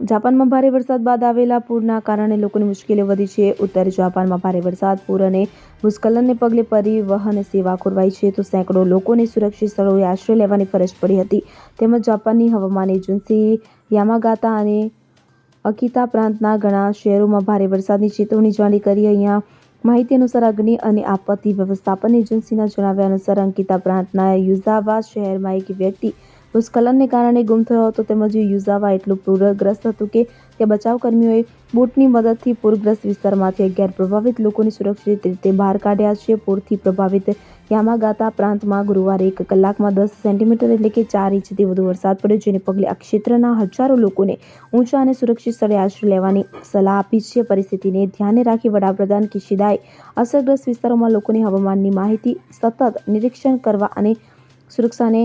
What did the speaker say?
જાપાનમાં ભારે વરસાદ બાદ આવેલા પૂરના કારણે લોકોની મુશ્કેલીઓ વધી છે. ઉત્તર જાપાનમાં ભારે વરસાદ, પૂર અને ભૂસ્ખલનને પગલે પરિવહન સેવા ખોરવાઈ છે. તો સેંકડો લોકોને સુરક્ષિત સ્થળોએ આશ્રય લેવાની ફરજ પડી હતી. તેમજ જાપાનની હવામાન એજન્સી યામાગાતા અને અકિતા પ્રાંતના ઘણા શહેરોમાં ભારે વરસાદની ચેતવણી જારી કરી. અહીંયા માહિતી અનુસાર અગ્નિ અને આપત્તિ વ્યવસ્થાપન એજન્સીના જણાવ્યા અનુસાર અંકિતા પ્રાંતના યુઝાવા શહેરમાં એક વ્યક્તિ ભૂસ્ખલનને કારણે ગુમ થયો હતો. તેમજ યુઝાવા એટલું પૂરગ્રસ્ત હતું કે તે બચાવકર્મીઓએ બોટની મદદથી પૂરગ્રસ્ત વિસ્તારમાંથી અગિયાર પ્રભાવિત લોકોને સુરક્ષિત રીતે બહાર કાઢ્યા છે. પૂરથી પ્રભાવિત યામાગાતા પ્રાંતમાં ગુરુવારે એક કલાકમાં દસ સેન્ટીમીટર એટલે કે ચાર ઇંચથી વધુ વરસાદ પડ્યો, જેને પગલે આ ક્ષેત્રના હજારો લોકોને ઊંચા અને સુરક્ષિત સ્થળે આશરો લેવાની સલાહ આપી છે. પરિસ્થિતિને ધ્યાને રાખી વડાપ્રધાન કિશિદાએ અસરગ્રસ્ત વિસ્તારોમાં લોકોને હવામાનની માહિતી સતત નિરીક્ષણ કરવા અને સુરક્ષાને